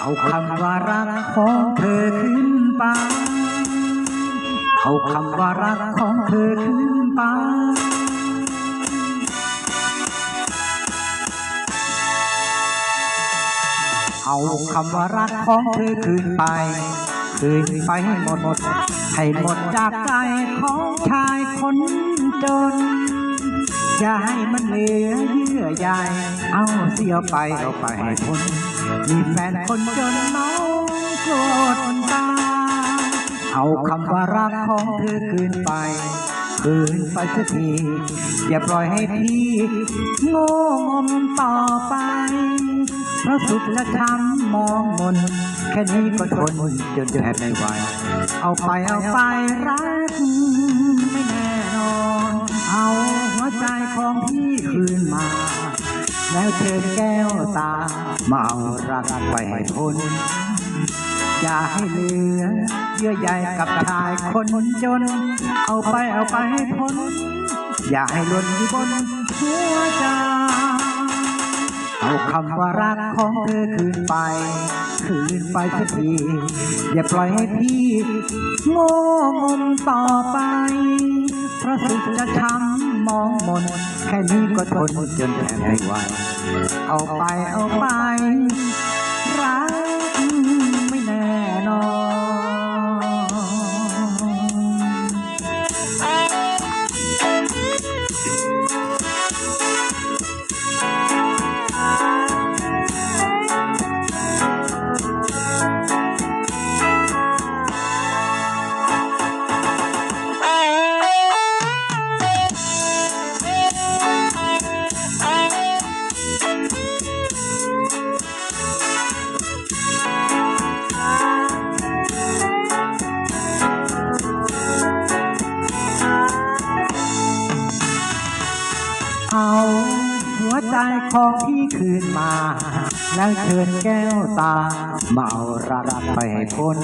เอาคำว่ารักของเธอขึ้นไป เอาคำว่ารักของเธอขึ้นไปเอาคำว่ารักของเธอคืนไป คืนไปให้หมดหมด ให้หมดจากใจของชายคนจน อย่าให้มันเหลือเยื่อใยเอาเสียไปเอาไปให้พ้นมีแฟนคนจนน้องโกรธตา เอาคำว่ารักของเธอคืนไปคืนไปสักที อย่าปล่อยให้พี่โง่งมต่อไป เพราะสุดและช้ำมองมน แค่นี้ก็ทนจนจะแทบไม่ไหว เอาไปเอาไปรัก หัวใจของพี่คืนมา แล้วเชิญแก้วตา มาเอารักไปให้พ้นอย่าให้เหลือเยื่อใยกับชายคนจน เอาไปเอาไปให้พ้น อย่าให้ล่นอยู่บนหัวใจเอาคำว่ารักของเธอคืนไป คืนไปสักที อย่าปล่อยให้พี่โง่งมต่อไป เพราะสุดจะช้ำมองมน แค่นี้ก็ทนจนแทบไม่ไหวเอาไปเอาไป เอาหัวใจของพี่คืนมา แล้วเชิญแก้วตามาเอารักไปให้พ้น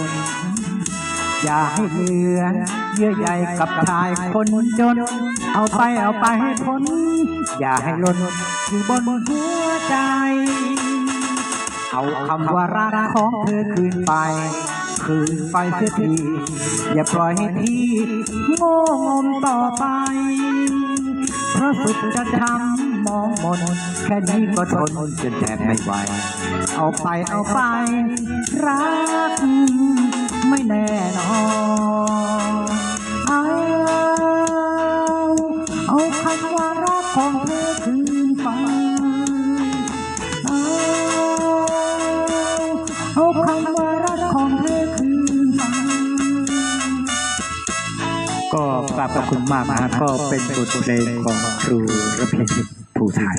อย่าให้เหลือเยื่อใยกับชายคนจน เอาไปเอาไปให้พ้น อย่าให้หล่นอยู่บนหัวใจ เอาคำว่ารักของเธอคืนไป คืนไปเสียทีอย่าปล่อยให้พี่โง่งมต่อไป เพราะสุดจะทำมองมนแค่นี้ก็ทนจนแทบไม่ไหว เอาไปเอาไป รัก ไม่แน่นอนเอาเอาคำว่ารักของเธอคือ ก็กราบขอบคุณมากนะฮะก็เป็นบทเพลงของครูระพินภูไทย